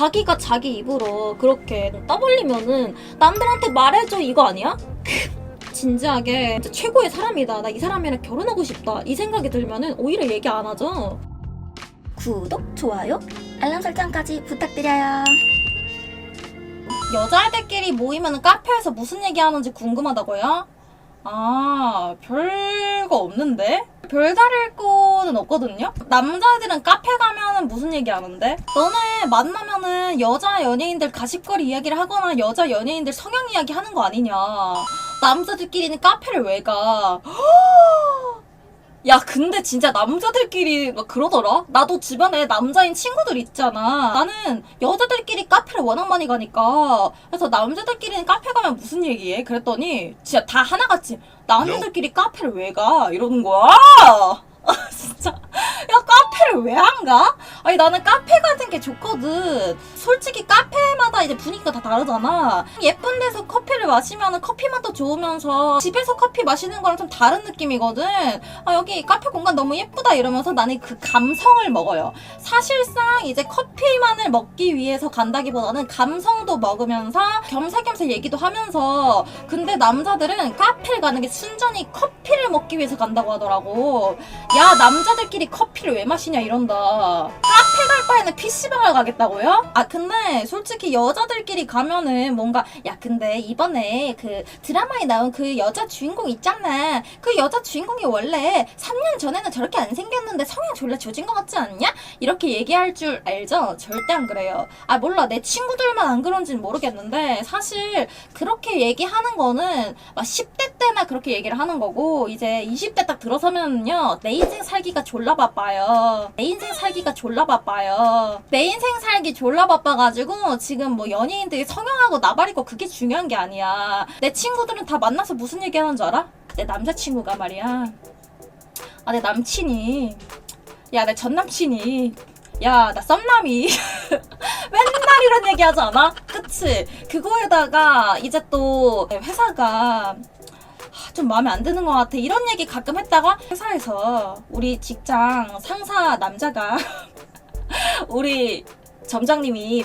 자기가 자기 입으로 그렇게 떠벌리면은 남들한테 말해줘 이거 아니야? 진지하게 최고의 사람이다. 나 이 사람이랑 결혼하고 싶다. 이 생각이 들면은 오히려 얘기 안 하죠. 구독, 좋아요, 알람 설정까지 부탁드려요. 여자애들끼리 모이면 카페에서 무슨 얘기하는지 궁금하다고요? 아, 별거 없는데? 별다를 거 는 없거든요? 남자애들은 카페 가면은 무슨 얘기 하는데? 너네 만나면은 여자 연예인들 가십거리 이야기를 하거나 여자 연예인들 성형 이야기 하는 거 아니냐. 남자들끼리는 카페를 왜 가? 야, 근데 진짜 남자들끼리 막 그러더라? 나도 주변에 남자인 친구들 있잖아. 나는 여자들끼리 카페를 워낙 많이 가니까. 그래서 남자들끼리는 카페 가면 무슨 얘기해? 그랬더니 진짜 다 하나같이 남자들끼리 카페를 왜 가? 이러는 거야. 아, 진짜. 야, 카페를 왜 안 가? 아니, 나는 카페 가는 게 좋거든. 솔직히 카페마다 이제 분위기가 다 다르잖아. 예쁜 데서 커피를 마시면 커피 맛도 좋으면서 집에서 커피 마시는 거랑 좀 다른 느낌이거든. 아, 여기 카페 공간 너무 예쁘다 이러면서 나는 그 감성을 먹어요. 사실상 이제 커피만을 먹기 위해서 간다기보다는 감성도 먹으면서 겸사겸사 얘기도 하면서 근데 남자들은 카페를 가는 게 순전히 커피를 먹기 위해서 간다고 하더라고. 야, 남자들끼리 커피를 왜 마시 냐 이런다. 카페 갈 바에는 PC방을 가겠다고요? 아, 근데 솔직히 여자들끼리 가면은 뭔가 야, 근데 이번에 그 드라마에 나온 그 여자 주인공 있잖아. 그 여자 주인공이 원래 3년 전에는 저렇게 안 생겼는데 성형 졸라 조진 것 같지 않냐? 이렇게 얘기할 줄 알죠? 절대 안 그래요. 아, 몰라. 내 친구들만 안 그런지는 모르겠는데 사실 그렇게 얘기하는 거는 막 10대 때나 그렇게 얘기를 하는 거고 이제 20대 딱 들어서면요. 내 인생 살기가 졸라 바빠요. 내 인생 살기가 졸라 바빠요. 내 인생 살기 졸라 바빠가지고 지금 뭐 연예인들이 성형하고 나발이고 그게 중요한 게 아니야. 내 친구들은 다 만나서 무슨 얘기 하는 줄 알아? 내 남자친구가 말이야. 아, 내 남친이. 야, 내 전 남친이. 야, 나 썸남이. 맨날 이런 얘기 하지 않아? 그치? 그거에다가 이제 또 회사가 하, 좀 마음에 안 드는 것 같아. 이런 얘기 가끔 했다가 회사에서 우리 직장 상사 남자가 우리 점장님이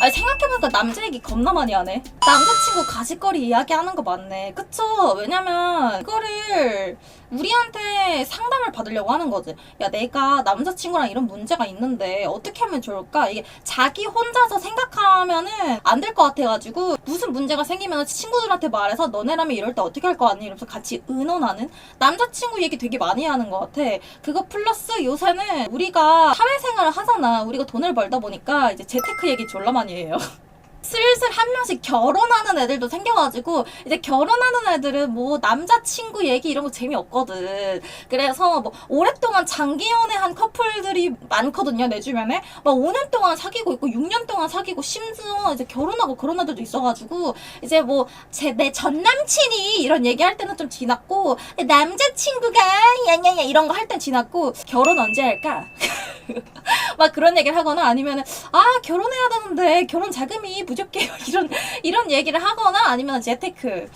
아니 생각해보니까 남자 얘기 겁나 많이 하네. 남자친구 가십거리 이야기하는 거 맞네. 그쵸? 왜냐면 그거를 우리한테 상담을 받으려고 하는 거지. 야 내가 남자친구랑 이런 문제가 있는데 어떻게 하면 좋을까? 이게 자기 혼자서 생각하면은 안 될 것 같아가지고 무슨 문제가 생기면 친구들한테 말해서 너네라면 이럴 때 어떻게 할 거 아니? 이러면서 같이 의논하는 남자친구 얘기 되게 많이 하는 것 같아. 그거 플러스 요새는 우리가 사회생활을 하잖아. 우리가 돈을 벌다 보니까 이제 재테크 얘기 졸라 많이 해요. 슬슬 한 명씩 결혼하는 애들도 생겨가지고 이제 결혼하는 애들은 뭐 남자친구 얘기 이런 거 재미없거든. 그래서 뭐 오랫동안 장기 연애한 커플들이 많거든요 내 주변에 막 5년 동안 사귀고 있고 6년 동안 사귀고 심지어 이제 결혼하고 그런 애들도 있어가지고 이제 뭐 제 내 전 남친이 이런 얘기할 때는 좀 지났고 남자친구가 야야야 이런 거 할 땐 지났고 결혼 언제 할까? 막 그런 얘기를 하거나 아니면은 아 결혼해야 되는데 결혼 자금이 부족해요 이런 이런 얘기를 하거나 아니면 재테크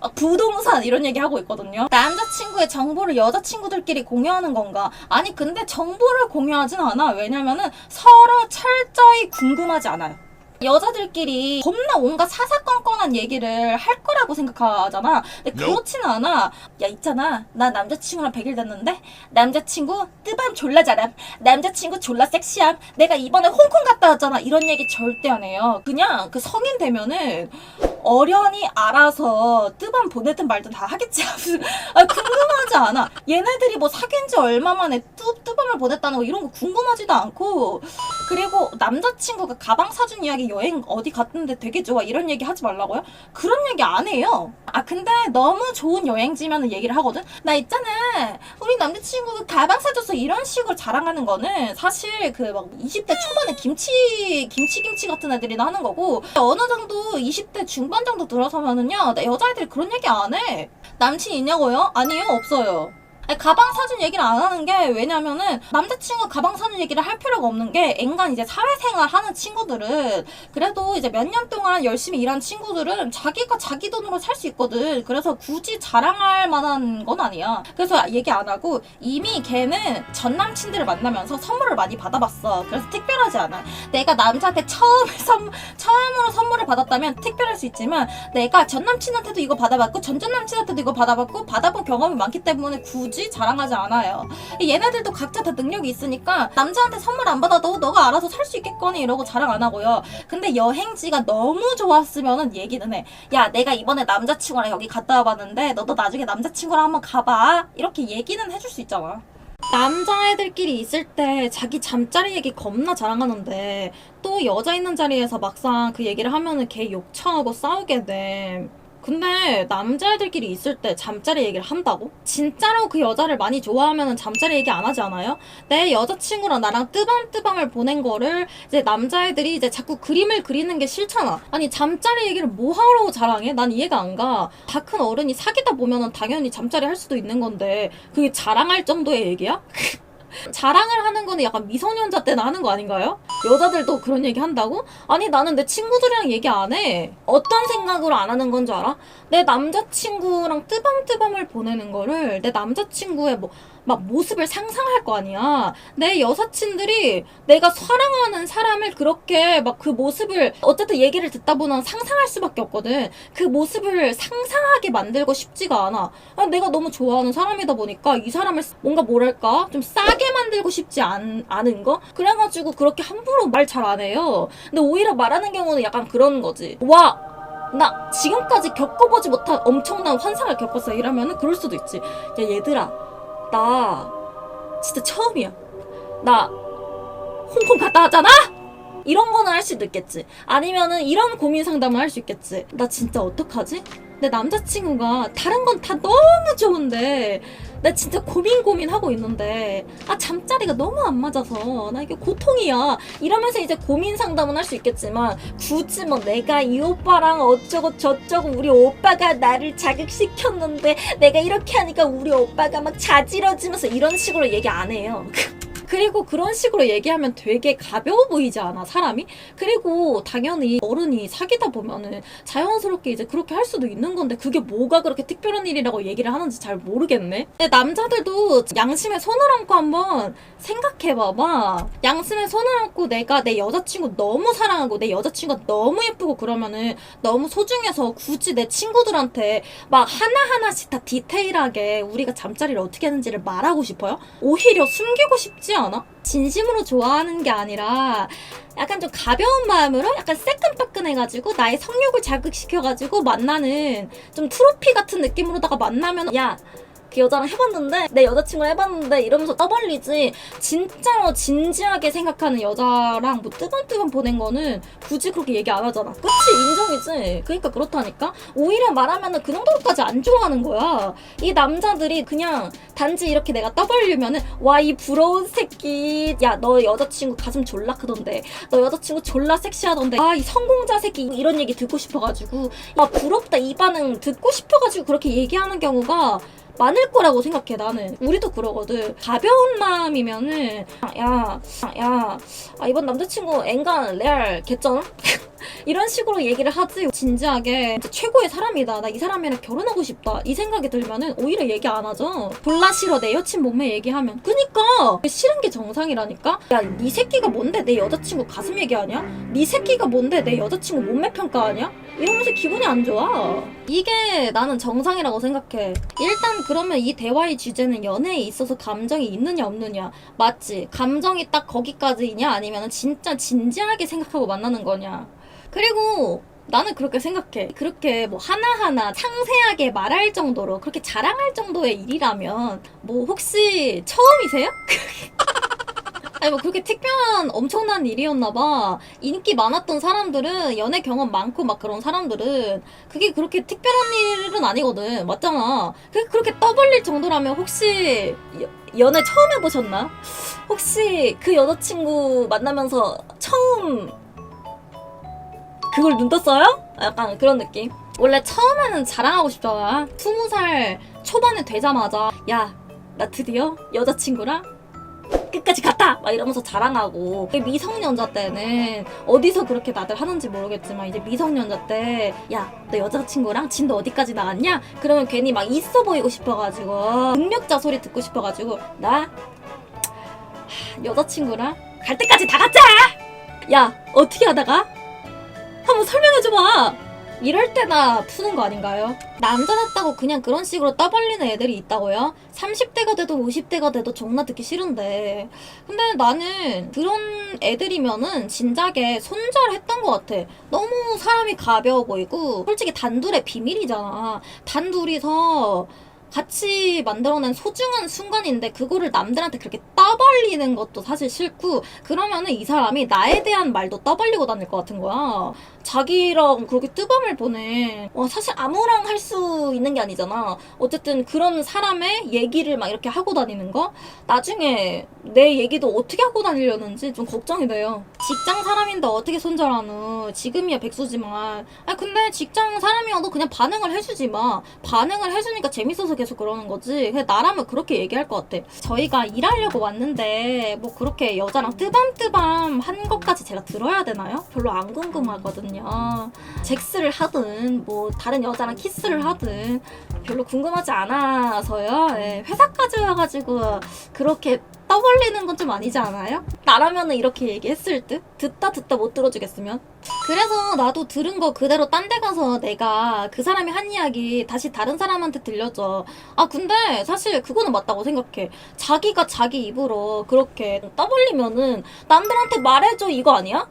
아, 부동산 이런 얘기 하고 있거든요. 남자친구의 정보를 여자친구들끼리 공유하는 건가? 아니 근데 정보를 공유하진 않아. 왜냐면은 서로 철저히 궁금하지 않아요. 여자들끼리 겁나 온갖 사사건건한 얘기를 할 거라고 생각하잖아. 근데 그렇지는 않아. 야 있잖아. 나 남자친구랑 100일 됐는데 남자친구 뜨밤 졸라 잘함. 남자친구 졸라 섹시함. 내가 이번에 홍콩 갔다 왔잖아. 이런 얘기 절대 안 해요. 그냥 그 성인 되면은 어련히 알아서 뜨밤 보내든 말든 다 하겠지. 아, 궁금하지 않아. 얘네들이 뭐 사귄 지 얼마 만에 뜨, 뜨밤을 보냈다는 거 이런 거 궁금하지도 않고 그리고 남자친구가 가방 사준 이야기 여행 어디 갔는데 되게 좋아 이런 얘기 하지 말라고요? 그런 얘기 안 해요. 아 근데 너무 좋은 여행지면 얘기를 하거든. 나 있잖아. 우리 남자친구가 가방 사줬어 이런 식으로 자랑하는 거는 사실 그 막 20대 초반에 김치 김치 김치 같은 애들이나 하는 거고 어느 정도 20대 중반 정도 들어서면은요 나 여자애들이 그런 얘기 안 해. 남친 있냐고요? 아니요 없어요. 아니, 가방 사준 얘기를 안 하는 게 왜냐면은 남자친구 가방 사준 얘기를 할 필요가 없는 게 앵간 이제 사회생활 하는 친구들은 그래도 이제 몇 년 동안 열심히 일한 친구들은 자기가 자기 돈으로 살 수 있거든. 그래서 굳이 자랑할 만한 건 아니야. 그래서 얘기 안 하고 이미 걔는 전 남친들을 만나면서 선물을 많이 받아봤어. 그래서 특별하지 않아. 내가 남자한테 처음 선, 처음으로 선물을 받았다면 특별할 수 있지만 내가 전 남친한테도 이거 받아봤고 전전 남친한테도 이거 받아봤고 받아본 경험이 많기 때문에 굳이 자랑하지 않아요. 얘네들도 각자 다 능력이 있으니까 남자한테 선물 안 받아도 너가 알아서 살 수 있겠거니 이러고 자랑 안 하고요. 근데 여행지가 너무 좋았으면은 얘기는 해. 야 내가 이번에 남자친구랑 여기 갔다 와봤는데 너도 나중에 남자친구랑 한번 가봐. 이렇게 얘기는 해줄 수 있잖아. 남자애들끼리 있을 때 자기 잠자리 얘기 겁나 자랑하는데 또 여자 있는 자리에서 막상 그 얘기를 하면은 걔 욕처하고 싸우게 돼. 근데 남자애들끼리 있을 때 잠자리 얘기를 한다고? 진짜로 그 여자를 많이 좋아하면 잠자리 얘기 안 하지 않아요? 내 여자친구랑 나랑 뜨밤뜨밤을 보낸 거를 이제 남자애들이 이제 자꾸 그림을 그리는 게 싫잖아. 아니 잠자리 얘기를 뭐 하러 자랑해? 난 이해가 안 가. 다 큰 어른이 사귀다 보면은 당연히 잠자리 할 수도 있는 건데 그게 자랑할 정도의 얘기야? 자랑을 하는 거는 약간 미성년자 때나 하는 거 아닌가요? 여자들도 그런 얘기 한다고? 아니 나는 내 친구들이랑 얘기 안 해. 어떤 생각으로 안 하는 건 줄 알아? 내 남자친구랑 뜨밤뜨밤을 보내는 거를 내 남자친구의 뭐막 모습을 상상할 거 아니야. 내 여사친들이 내가 사랑하는 사람을 그렇게 막 그 모습을 어쨌든 얘기를 듣다 보면 상상할 수밖에 없거든. 그 모습을 상상하게 만들고 싶지가 않아. 아, 내가 너무 좋아하는 사람이다 보니까 이 사람을 뭔가 뭐랄까 좀 싸게 만들고 싶지 않, 않은 거? 그래가지고 그렇게 함부로 말 잘 안 해요. 근데 오히려 말하는 경우는 약간 그런 거지. 와! 나 지금까지 겪어보지 못한 엄청난 환상을 겪었어. 이러면은 그럴 수도 있지. 야, 얘들아. 나 진짜 처음이야. 나 홍콩 갔다 왔잖아? 이런 거는 할 수도 있겠지. 아니면은 이런 고민 상담을 할 수 있겠지. 나 진짜 어떡하지? 내 남자친구가 다른 건 다 너무 좋은데 나 진짜 고민 고민하고 있는데 아 잠자리가 너무 안 맞아서 나 이게 고통이야. 이러면서 이제 고민 상담은 할 수 있겠지만 굳이 뭐 내가 이 오빠랑 어쩌고 저쩌고 우리 오빠가 나를 자극시켰는데 내가 이렇게 하니까 우리 오빠가 막 자지러지면서 이런 식으로 얘기 안 해요 그리고 그런 식으로 얘기하면 되게 가벼워 보이지 않아 사람이? 그리고 당연히 어른이 사귀다 보면은 자연스럽게 이제 그렇게 할 수도 있는 건데 그게 뭐가 그렇게 특별한 일이라고 얘기를 하는지 잘 모르겠네. 남자들도 양심에 손을 얹고 한번 생각해봐봐. 양심에 손을 얹고 내가 내 여자친구 너무 사랑하고 내 여자친구가 너무 예쁘고 그러면은 너무 소중해서 굳이 내 친구들한테 막 하나하나씩 다 디테일하게 우리가 잠자리를 어떻게 하는지를 말하고 싶어요? 오히려 숨기고 싶지 않아? 진심으로 좋아하는 게 아니라 약간 좀 가벼운 마음으로 약간 새끈빠끈해가지고 나의 성욕을 자극시켜가지고 만나는 좀 트로피 같은 느낌으로다가 만나면 야 그 여자랑 해봤는데 내 여자친구랑 해봤는데 이러면서 떠벌리지. 진짜로 진지하게 생각하는 여자랑 뭐 뜨밤뜨밤 보낸 거는 굳이 그렇게 얘기 안 하잖아. 그치? 인정이지. 그러니까 그렇다니까? 오히려 말하면은 그 정도까지 안 좋아하는 거야. 이 남자들이 그냥 단지 이렇게 내가 떠벌리면은 와 이 부러운 새끼. 야 너 여자친구 가슴 졸라 크던데. 너 여자친구 졸라 섹시하던데. 아 이 성공자 새끼. 이런 얘기 듣고 싶어가지고. 아 부럽다. 이 반응 듣고 싶어가지고 그렇게 얘기하는 경우가 많을 거라고 생각해 나는 우리도 그러거든 가벼운 마음이면은 야야 아, 이번 남자친구 앵간 레알 개쩌나? 이런 식으로 얘기를 하지 진지하게 최고의 사람이다. 나 이 사람이랑 결혼하고 싶다. 이 생각이 들면은 오히려 얘기 안 하죠. 졸라 싫어. 내 여친 몸매 얘기하면. 그니까 싫은 게 정상이라니까? 야네 새끼가 뭔데? 내 여자친구 가슴 얘기하냐? 네 새끼가 뭔데? 내 여자친구 몸매 평가하냐? 이러면서 기분이 안 좋아. 이게 나는 정상이라고 생각해. 일단 그러면 이 대화의 주제는 연애에 있어서 감정이 있느냐 없느냐? 맞지? 감정이 딱 거기까지이냐? 아니면 진짜 진지하게 생각하고 만나는 거냐 그리고 나는 그렇게 생각해. 그렇게 뭐 하나하나 상세하게 말할 정도로 그렇게 자랑할 정도의 일이라면 뭐 혹시 처음이세요? 아니 뭐 그렇게 특별한 엄청난 일이었나 봐. 인기 많았던 사람들은 연애 경험 많고 막 그런 사람들은 그게 그렇게 특별한 일은 아니거든. 맞잖아. 그게 그렇게 떠벌릴 정도라면 혹시 여- 연애 처음 해보셨나? 혹시 그 여자친구 만나면서 처음 그걸 눈 떴어요? 약간 그런 느낌. 원래 처음에는 자랑하고 싶잖아. 스무 살 초반에 되자마자 야 나 드디어 여자친구랑 끝까지 갔다! 막 이러면서 자랑하고 미성년자 때는 어디서 그렇게 다들 하는지 모르겠지만 이제 미성년자 때 야 너 여자친구랑 진도 어디까지 나갔냐? 그러면 괜히 막 있어 보이고 싶어가지고 능력자 소리 듣고 싶어가지고 나 하, 여자친구랑 갈 때까지 다 갔자! 야 어떻게 하다가? 한번 설명해줘봐! 이럴 때나 푸는 거 아닌가요? 남자 같다고 그냥 그런 식으로 떠벌리는 애들이 있다고요? 30대가 돼도 50대가 돼도 존나 듣기 싫은데 근데 나는 그런 애들이면은 진작에 손절했던 것 같아 너무 사람이 가벼워 보이고 솔직히 단둘의 비밀이잖아 단둘이서 같이 만들어낸 소중한 순간인데 그거를 남들한테 그렇게 떠벌리는 것도 사실 싫고 그러면은 이 사람이 나에 대한 말도 떠벌리고 다닐 것 같은 거야 자기랑 그렇게 뜨밤을 보내. 와, 사실 아무랑 할 수 있는 게 아니잖아. 어쨌든 그런 사람의 얘기를 막 이렇게 하고 다니는 거? 나중에 내 얘기도 어떻게 하고 다니려는지 좀 걱정이 돼요. 직장 사람인데 어떻게 손절하노? 지금이야 백수지만. 아, 근데 직장 사람이어도 그냥 반응을 해주지 마. 반응을 해주니까 재밌어서 계속 그러는 거지. 그냥 나라면 그렇게 얘기할 것 같아. 저희가 일하려고 왔는데 뭐 그렇게 여자랑 뜨밤뜨밤 한 것까지 제가 들어야 되나요? 별로 안 궁금하거든요. 잭스를 하든 뭐 다른 여자랑 키스를 하든 별로 궁금하지 않아서요. 예, 회사까지 와가지고 그렇게 떠벌리는 건 좀 아니지 않아요? 나라면은 이렇게 얘기했을 듯? 듣다 듣다 못 들어주겠으면? 그래서 나도 들은 거 그대로 딴 데 가서 내가 그 사람이 한 이야기 다시 다른 사람한테 들려줘. 아, 근데 사실 그거는 맞다고 생각해. 자기가 자기 입으로 그렇게 떠벌리면은 남들한테 말해줘 이거 아니야?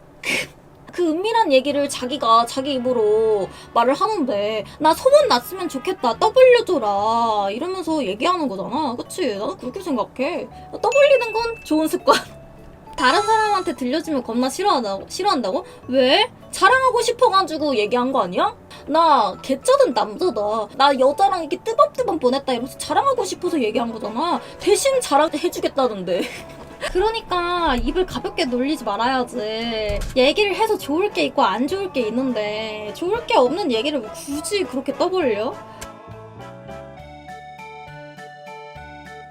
그 은밀한 얘기를 자기가 자기 입으로 말을 하는데 나 소문 났으면 좋겠다 떠벌려줘라 이러면서 얘기하는 거잖아 그치 나도 그렇게 생각해 떠벌리는 건 좋은 습관 다른 사람한테 들려주면 겁나 싫어한다고? 싫어한다고? 왜? 자랑하고 싶어가지고 얘기한 거 아니야? 나 개쩌든 남자다. 나 여자랑 이렇게 뜨밤뜨밤 보냈다 이러면서 자랑하고 싶어서 얘기한 거잖아. 대신 자랑해주겠다는데. 그러니까 입을 가볍게 놀리지 말아야지. 얘기를 해서 좋을 게 있고 안 좋을 게 있는데 좋을 게 없는 얘기를 왜 굳이 그렇게 떠벌려?